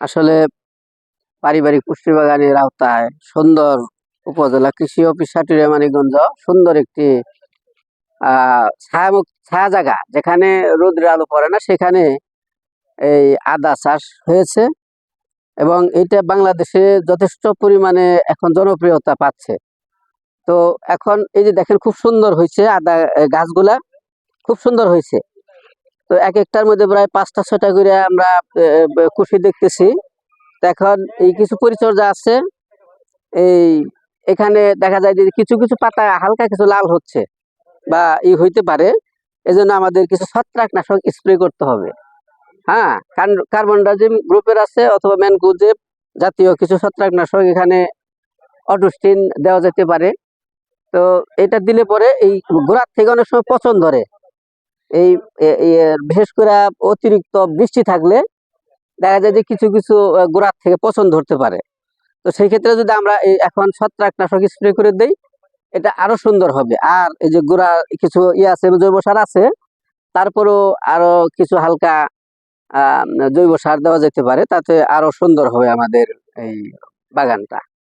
আসলে পারিবারিক পুষ্টি বাগানের আওতায় সুন্দর উপজেলা কৃষি অফিস সাটুরিয়া সুন্দর একটি ছায়ামুক্ত, ছায়া জায়গা। যেখানে রোদ্রের আলো পড়ে না, সেখানে এই আদা চাষ হয়েছে এবং এটা বাংলাদেশে যথেষ্ট পরিমাণে এখন জনপ্রিয়তা পাচ্ছে। তো এখন এই যে দেখেন, খুব সুন্দর হয়েছে আদা গাছগুলা, খুব সুন্দর হয়েছে। তো এক একটার মধ্যে প্রায় পাঁচটা ছয়টা করে আমরা এ, দেখতেছি। এখন এই কিছু পরিচর্যা আছে। এই এখানে দেখা যায় যে কিছু কিছু পাতা হালকা কিছু লাল হচ্ছে বা ই হইতে পারে। এজন্য আমাদের কিছু ছত্রাকনাশক স্প্রে করতে হবে। হ্যাঁ কার্বন ডাইজিম গ্রুপের আছে অথবা ম্যানকোজেব জাতীয় কিছু ছত্রাকনাশক এখানে অটোস্টিন দেওয়া যেতে পারে। তো এটা দিলে পরে এই গোড়ার থেকে অনেক সময় পচন ধরে। এই বিশেষ করে অতিরিক্ত বৃষ্টি থাকলে দেখা যায় যে কিছু কিছু গোড়ার থেকে পচন ধরতে পারে। তো সেই ক্ষেত্রে যদি আমরা এই এখন ছত্রাকনাশক স্প্রে করে দেই, এটা আরও সুন্দর হবে। আর এই যে গোড়া কিছু ইয়ে আছে, জৈব সার আছে, তারপরেও আরও কিছু হালকা জৈব সার দেওয়া যেতে পারে, তাতে আরও সুন্দর হবে আমাদের এই বাগানটা।